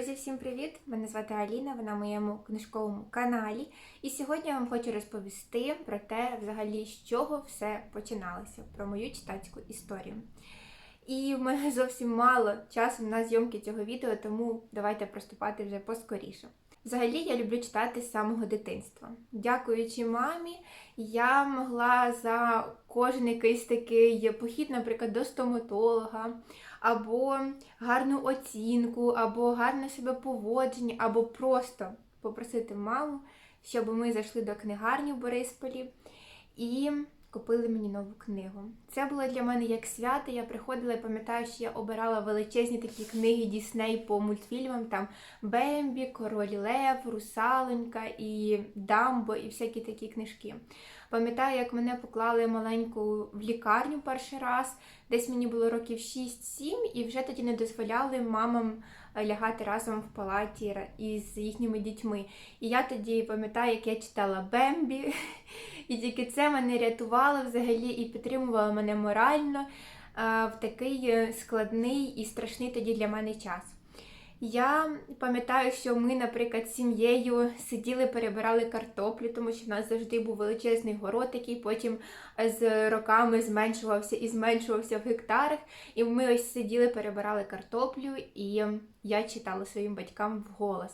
Друзі, всім привіт! Мене звати Аліна, вона в моєму книжковому каналі. І сьогодні я вам хочу розповісти про те, взагалі, з чого все починалося, про мою читацьку історію. І в мене зовсім мало часу на зйомки цього відео, тому давайте приступати вже поскоріше. Взагалі я люблю читати з самого дитинства. Дякуючи мамі, я могла за кожен якийсь такий похід, наприклад, до стоматолога, або гарну оцінку, або гарне себе поводження, або просто попросити маму, щоб ми зайшли до книгарні в Борисполі і купили мені нову книгу. Це було для мене як свято. Я приходила і пам'ятаю, що я обирала величезні такі книги Дісней по мультфільмам, там Бембі, Король Лев, Русалонька і Дамбо, і всякі такі книжки. Пам'ятаю, як мене поклали маленьку в лікарню перший раз, десь мені було років 6-7, і вже тоді не дозволяли мамам е, лягати разом в палаті із їхніми дітьми. І я тоді пам'ятаю, як я читала Бембі, і тільки це мене рятувало взагалі і підтримувало мене морально е, в такий е, складний і страшний тоді для мене час. Я пам'ятаю, що ми, наприклад, з сім'єю сиділи, перебирали картоплю, тому що в нас завжди був величезний город, який потім з роками зменшувався і зменшувався в гектарах. І ми ось сиділи, перебирали картоплю, і я читала своїм батькам вголос.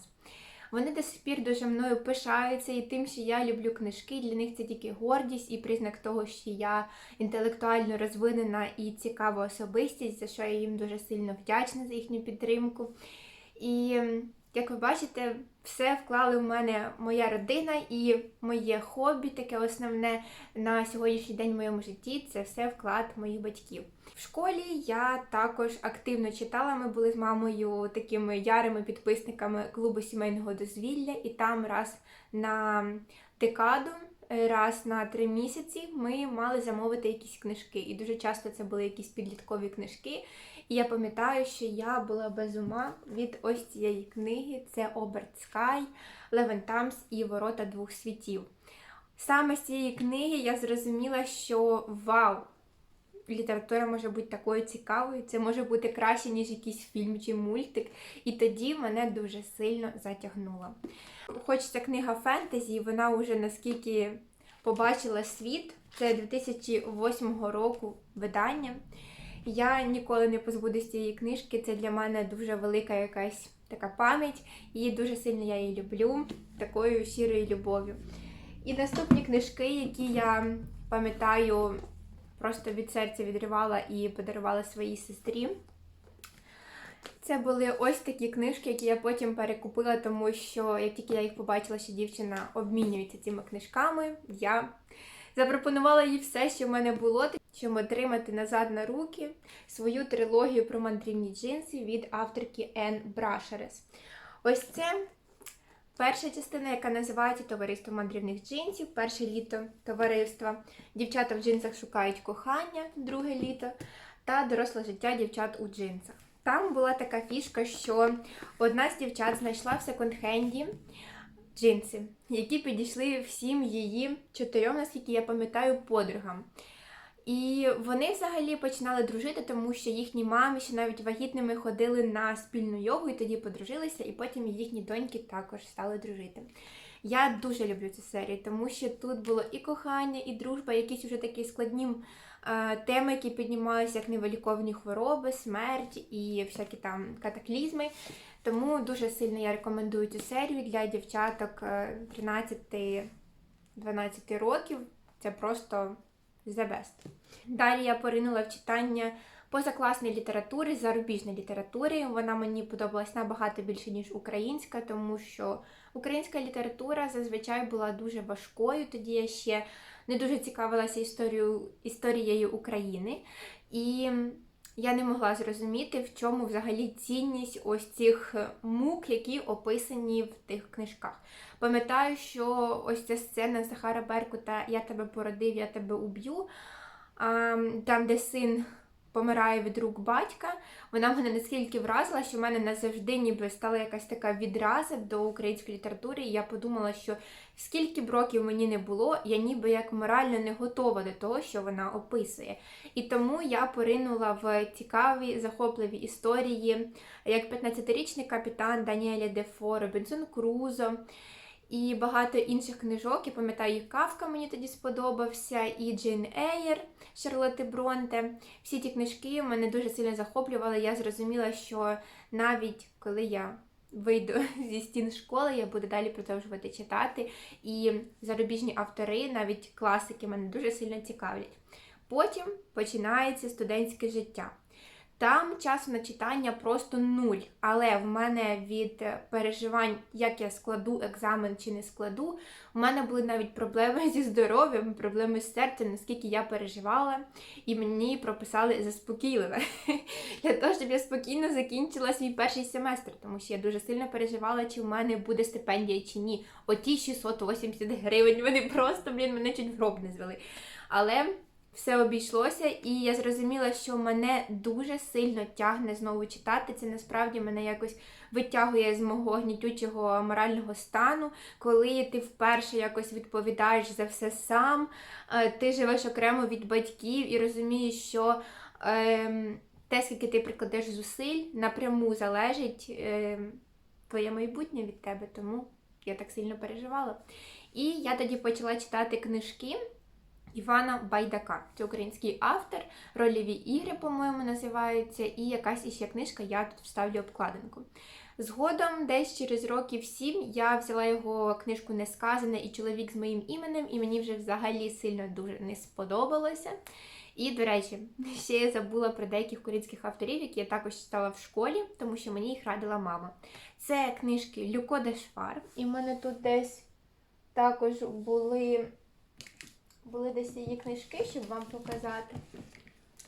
Вони до сих пір дуже мною пишаються і тим, що я люблю книжки. Для них це тільки гордість і признак того, що я інтелектуально розвинена і цікава особистість, за що я їм дуже сильно вдячна за їхню підтримку. І як ви бачите, все вклали в мене моя родина і моє хобі, таке основне на сьогоднішній день в моєму житті це все вклад моїх батьків. В школі я також активно читала. Ми були з мамою такими ярими підписниками клубу сімейного дозвілля, і там раз на декаду. Раз на три місяці ми мали замовити якісь книжки, і дуже часто це були якісь підліткові книжки. І я пам'ятаю, що я була без ума від ось цієї книги: це Оберт Скай, Левен Тамс і Ворота двох світів. Саме з цієї книги я зрозуміла, що вау! Література може бути такою цікавою, це може бути краще, ніж якийсь фільм чи мультик. І тоді мене дуже сильно затягнуло. Хоч ця книга фентезі, вона вже наскільки побачила світ, це 2008 року видання. Я ніколи не позбудусь цієї книжки. Це для мене дуже велика якась така пам'ять, і дуже сильно я її люблю, такою щирою любов'ю. І наступні книжки, які я пам'ятаю, просто від серця відривала і подарувала своїй сестрі. Це були ось такі книжки, які я потім перекупила, тому що як тільки я їх побачила, що дівчина обмінюється цими книжками, я запропонувала їй все, що в мене було, щоб отримати назад на руки свою трилогію про мандрівні джинси від авторки Ен Брашерес. Ось це перша частина, яка називається Товариство мандрівних джинсів, перше літо товариства. Дівчата в джинсах шукають кохання, друге літо, та доросле життя дівчат у джинсах. Там була така фішка, що одна з дівчат знайшла в секонд-хенді джинси, які підійшли всім її чотирьом, наскільки я пам'ятаю, подругам. І вони взагалі починали дружити, тому що їхні мами ще навіть вагітними ходили на спільну йогу і тоді подружилися, і потім їхні доньки також стали дружити. Я дуже люблю цю серію, тому що тут було і кохання, і дружба, якісь вже такі складні е, теми, які піднімалися, як невиліковні хвороби, смерть і всякі там катаклізми. Тому дуже сильно я рекомендую цю серію для дівчаток 13-12 років. Це просто the best. Далі я поринула в читання позакласної літератури, зарубіжної літератури. Вона мені подобалась набагато більше, ніж українська, тому що українська література зазвичай була дуже важкою. Тоді я ще не дуже цікавилася історією, історією України. І я не могла зрозуміти, в чому взагалі цінність ось цих мук, які описані в тих книжках. Пам'ятаю, що ось ця сцена Захара Беркута Я тебе породив, я тебе уб'ю. Там, де син помирає від рук батька. Вона мене наскільки вразила, що в мене назавжди ніби стала якась така відраза до української літератури. І я подумала, що скільки б років мені не було, я ніби як морально не готова до того, що вона описує. І тому я поринула в цікаві захопливі історії, як 15-річний капітан Даніеля Дефо, Робінсон Крузо. І багато інших книжок. Я пам'ятаю, і Кавка мені тоді сподобався, і Джейн Ейр Шарлотти Бронте. Всі ті книжки мене дуже сильно захоплювали. Я зрозуміла, що навіть коли я вийду зі стін школи, я буду далі продовжувати читати. І зарубіжні автори, навіть класики, мене дуже сильно цікавлять. Потім починається студентське життя. Там часу на читання просто нуль. Але в мене від переживань, як я складу екзамен чи не складу, у мене були навіть проблеми зі здоров'ям, проблеми з серцем, наскільки я переживала, і мені прописали заспокійливе для того, щоб я спокійно закінчила свій перший семестр, тому що я дуже сильно переживала, чи в мене буде стипендія чи ні. Оті 680 гривень, вони просто, блін, мене чуть в гроб не звели. Але все обійшлося, і я зрозуміла, що мене дуже сильно тягне знову читати. Це насправді мене якось витягує з мого гнітючого морального стану, коли ти вперше якось відповідаєш за все сам, е, ти живеш окремо від батьків і розумієш, що е, те, скільки ти прикладеш зусиль, напряму залежить е, твоє майбутнє від тебе. Тому я так сильно переживала. І я тоді почала читати книжки. Івана Байдака. Це український автор, рольові ігри, по-моєму, називаються, і якась іще книжка, я тут вставлю обкладинку. Згодом, десь через років сім, я взяла його книжку Несказане і чоловік з моїм іменем, і мені вже взагалі сильно дуже не сподобалося. І, до речі, ще я забула про деяких українських авторів, які я також читала в школі, тому що мені їх радила мама. Це книжки Люко Дешвар, і в мене тут десь також були були десь її книжки, щоб вам показати.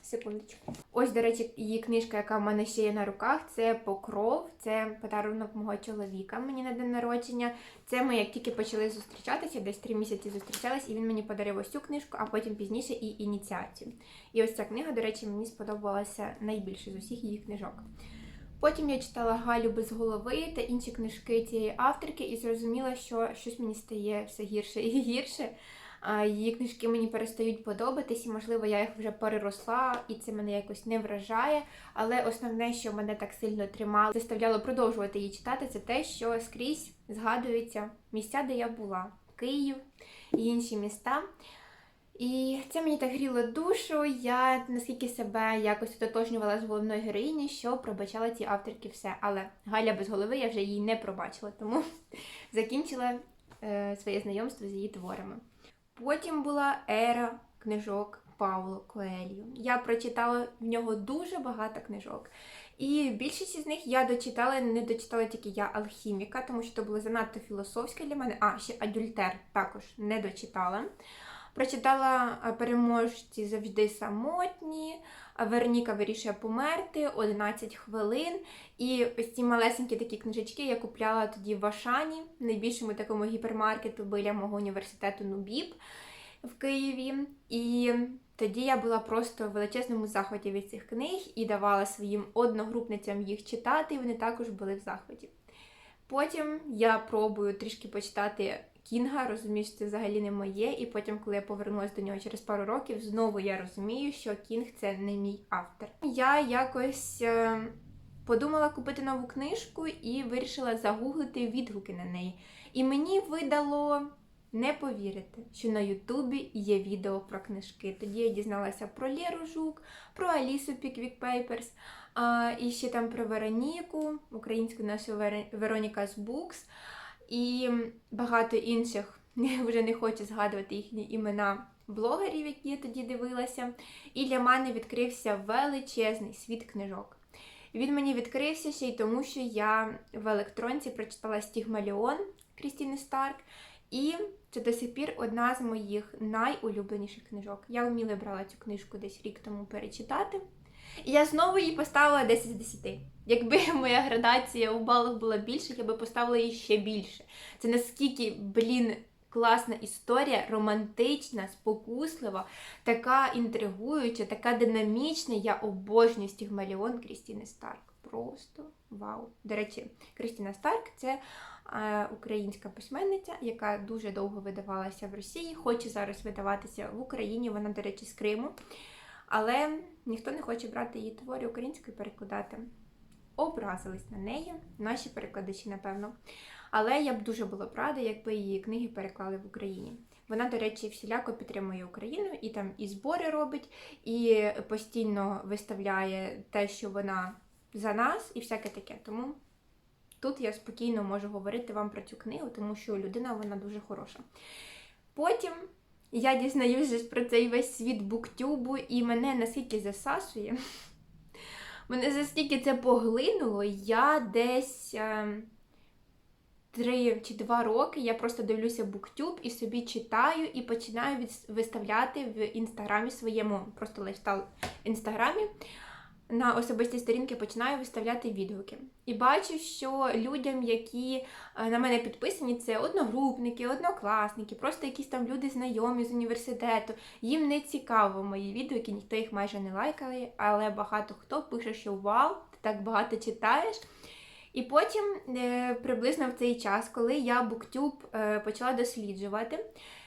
Секундочку. Ось, до речі, її книжка, яка в мене ще є на руках, це Покров, це подарунок мого чоловіка мені на день народження. Це ми як тільки почали зустрічатися, десь три місяці зустрічались, і він мені подарив ось цю книжку, а потім пізніше і ініціацію. І ось ця книга, до речі, мені сподобалася найбільше з усіх її книжок. Потім я читала Галю без голови та інші книжки цієї авторки і зрозуміла, що щось мені стає все гірше і гірше її книжки мені перестають подобатись, і, можливо, я їх вже переросла, і це мене якось не вражає. Але основне, що мене так сильно тримало, заставляло продовжувати її читати, це те, що скрізь згадуються місця, де я була: Київ і інші міста. І це мені так гріло душу. Я наскільки себе якось ототожнювала з головною героїні, що пробачала ці авторки все. Але Галя без голови я вже її не пробачила, тому закінчила е, своє знайомство з її творами. Потім була ера книжок Пауло Коелью. Я прочитала в нього дуже багато книжок. І більшість з них я дочитала, не дочитала тільки я алхіміка, тому що це було занадто філософське для мене. А, ще Адюльтер також не дочитала. Прочитала переможці завжди самотні. Вероніка вирішує померти 11 хвилин. І ось ці малесенькі такі книжечки я купляла тоді в Ашані, найбільшому такому гіпермаркету біля мого університету Нубіб в Києві. І тоді я була просто в величезному захваті від цих книг і давала своїм одногрупницям їх читати, і вони також були в захваті. Потім я пробую трішки почитати Кінга, розумію, що це взагалі не моє. І потім, коли я повернулася до нього через пару років, знову я розумію, що Кінг це не мій автор. Я якось е, подумала купити нову книжку і вирішила загуглити відгуки на неї. І мені видало. Не повірити, що на Ютубі є відео про книжки. Тоді я дізналася про Лєру Жук, про Алісу Піквік Пейперс, і ще там про Вероніку, українську нашу Вероніка з Букс і багато інших вже не хочу згадувати їхні імена блогерів, які я тоді дивилася. І для мене відкрився величезний світ книжок. Він мені відкрився ще й тому, що я в електронці прочитала Стігмаліон Крістіни Старк. І це до сих пір одна з моїх найулюбленіших книжок. Я вміла брала цю книжку десь рік тому перечитати. І я знову її поставила 10 з 10. Якби моя градація у балах була більше, я би поставила її ще більше. Це наскільки, блін, класна історія, романтична, спокуслива, така інтригуюча, така динамічна. Я обожнюю Стігмаліон Крістіни Старк. Просто вау! До речі, Крістіна Старк це е, українська письменниця, яка дуже довго видавалася в Росії, хоче зараз видаватися в Україні. Вона, до речі, з Криму. Але ніхто не хоче брати її твори українською і перекладати. Образились на неї, наші перекладачі, напевно. Але я б дуже була б рада, якби її книги переклали в Україні. Вона, до речі, всіляко підтримує Україну і там і збори робить, і постійно виставляє те, що вона за нас, і всяке таке. Тому тут я спокійно можу говорити вам про цю книгу, тому що людина вона дуже хороша. Потім я дізнаюся про цей весь світ буктюбу, і мене наскільки засасує. Мене настільки це поглинуло, я десь. Е три чи два роки я просто дивлюся буктюб і собі читаю і починаю від... виставляти в інстаграмі своєму, просто лайфстайл інстаграмі. На особистій сторінки починаю виставляти відгуки. І бачу, що людям, які е, на мене підписані, це одногрупники, однокласники, просто якісь там люди знайомі з університету. Їм не цікаво мої відгуки, ніхто їх майже не лайкає, але багато хто пише, що вау, ти так багато читаєш. І потім, е, приблизно в цей час, коли я буктюб е, почала досліджувати,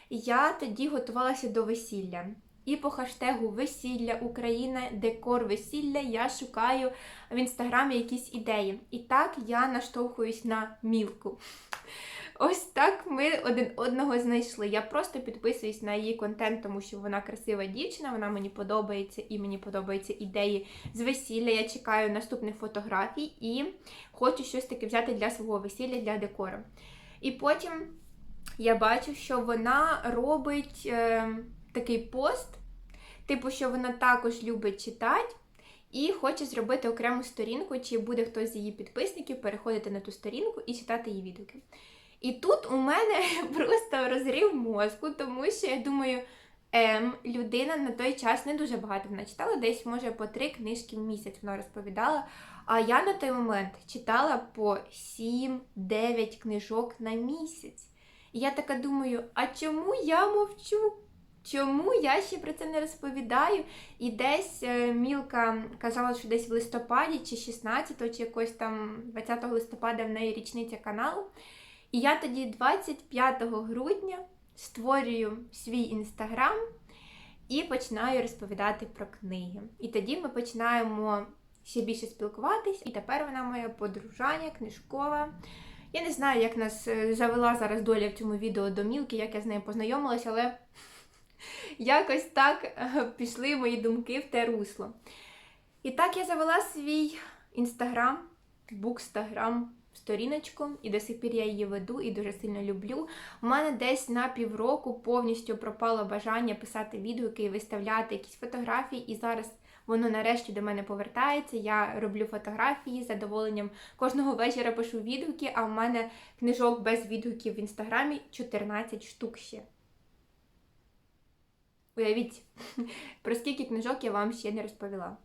я тоді готувалася до весілля. І по хаштегу Весілля Україна, декор весілля я шукаю в інстаграмі якісь ідеї. І так я наштовхуюсь на мілку. Ось так ми один одного знайшли. Я просто підписуюсь на її контент, тому що вона красива дівчина, вона мені подобається і мені подобаються ідеї з весілля. Я чекаю наступних фотографій і хочу щось таке взяти для свого весілля, для декору. І потім я бачу, що вона робить е, такий пост, типу, що вона також любить читати. І хоче зробити окрему сторінку, чи буде хтось з її підписників переходити на ту сторінку і читати її відгуки. І тут у мене просто розрив мозку, тому що я думаю, ем, людина на той час не дуже багато вона читала, десь, може, по три книжки в місяць вона розповідала. А я на той момент читала по 7-9 книжок на місяць. І я така думаю, а чому я мовчу? Чому я ще про це не розповідаю? І десь е, Мілка казала, що десь в листопаді, чи 16, чи якось там 20 листопада в неї річниця каналу. І я тоді 25 грудня створюю свій інстаграм і починаю розповідати про книги. І тоді ми починаємо ще більше спілкуватись, і тепер вона моя подружання, книжкова. Я не знаю, як нас е, завела зараз доля в цьому відео до Мілки, як я з нею познайомилася, але якось так е, пішли мої думки в те русло. І так я завела свій інстаграм, букстаграм сторіночку, і до сих пір я її веду і дуже сильно люблю. У мене десь на півроку повністю пропало бажання писати відгуки і виставляти якісь фотографії, і зараз. Воно нарешті до мене повертається. Я роблю фотографії з задоволенням кожного вечора пишу відгуки, а в мене книжок без відгуків в інстаграмі 14 штук ще. Уявіть, про скільки книжок я вам ще не розповіла.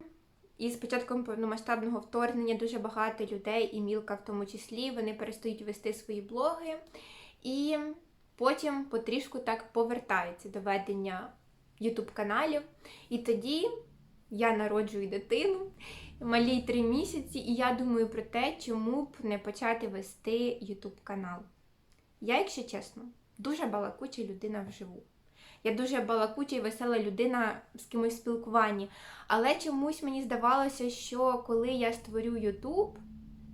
І з початком повномасштабного вторгнення дуже багато людей, і Мілка в тому числі, вони перестають вести свої блоги, і потім потрішку так повертаються до ведення ютуб-каналів. І тоді я народжую дитину, малій три місяці, і я думаю про те, чому б не почати вести ютуб канал. Я, якщо чесно, дуже балакуча людина вживу. Я дуже балакуча і весела людина з кимось спілкуванні. Але чомусь мені здавалося, що коли я створю Ютуб,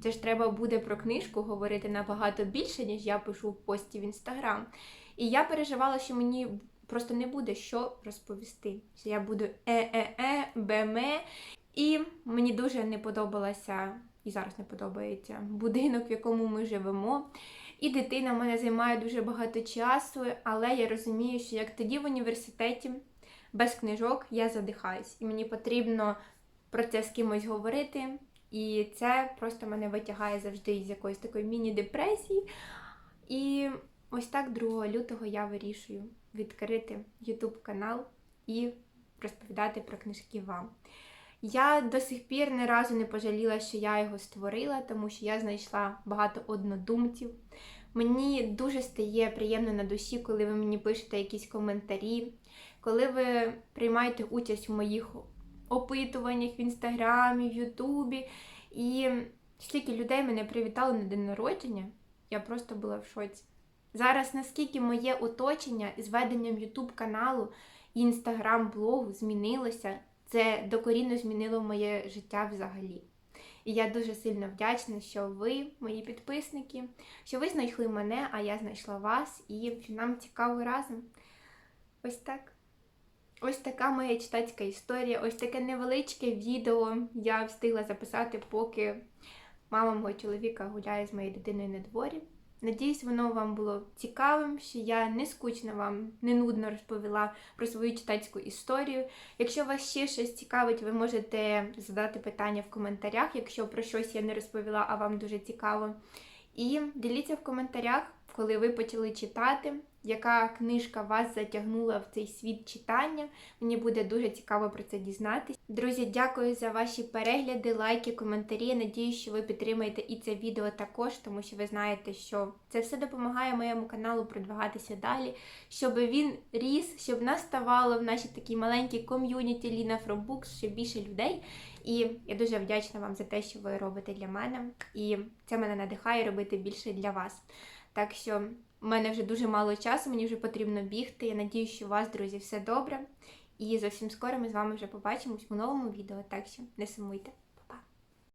це ж треба буде про книжку говорити набагато більше, ніж я пишу в пості в інстаграм. І я переживала, що мені просто не буде що розповісти. Що я буду е-е-е, беме. І мені дуже не подобалося, і зараз не подобається будинок, в якому ми живемо. І дитина в мене займає дуже багато часу, але я розумію, що як тоді в університеті без книжок я задихаюсь, і мені потрібно про це з кимось говорити. І це просто мене витягає завжди з якоїсь такої міні-депресії. І ось так 2 лютого я вирішую відкрити YouTube канал і розповідати про книжки вам. Я до сих пір ні разу не пожаліла, що я його створила, тому що я знайшла багато однодумців, Мені дуже стає приємно на душі, коли ви мені пишете якісь коментарі, коли ви приймаєте участь в моїх опитуваннях в інстаграмі, в Ютубі. І стільки людей мене привітали на день народження. Я просто була в шоці. Зараз наскільки моє оточення з веденням Ютуб каналу і інстаграм-блогу змінилося, це докорінно змінило моє життя взагалі. І я дуже сильно вдячна, що ви, мої підписники, що ви знайшли мене, а я знайшла вас, і що нам цікаво разом. Ось так. Ось така моя читацька історія, ось таке невеличке відео я встигла записати, поки мама мого чоловіка гуляє з моєю дитиною на дворі. Надіюсь, воно вам було цікавим, що я не скучно вам, не нудно розповіла про свою читацьку історію. Якщо вас ще щось цікавить, ви можете задати питання в коментарях, якщо про щось я не розповіла, а вам дуже цікаво. І діліться в коментарях, коли ви почали читати, яка книжка вас затягнула в цей світ читання. Мені буде дуже цікаво про це дізнатися. Друзі, дякую за ваші перегляди, лайки, коментарі. Надіюсь, що ви підтримаєте і це відео також, тому що ви знаєте, що це все допомагає моєму каналу продвигатися далі, щоб він ріс, щоб нас ставало в нашій такій маленькій ком'юніті Ліна Books ще більше людей. І я дуже вдячна вам за те, що ви робите для мене, і це мене надихає робити більше для вас. Так що у мене вже дуже мало часу, мені вже потрібно бігти. Я надію, що у вас, друзі, все добре. І зовсім скоро ми з вами вже побачимось у новому відео, так що не сумуйте.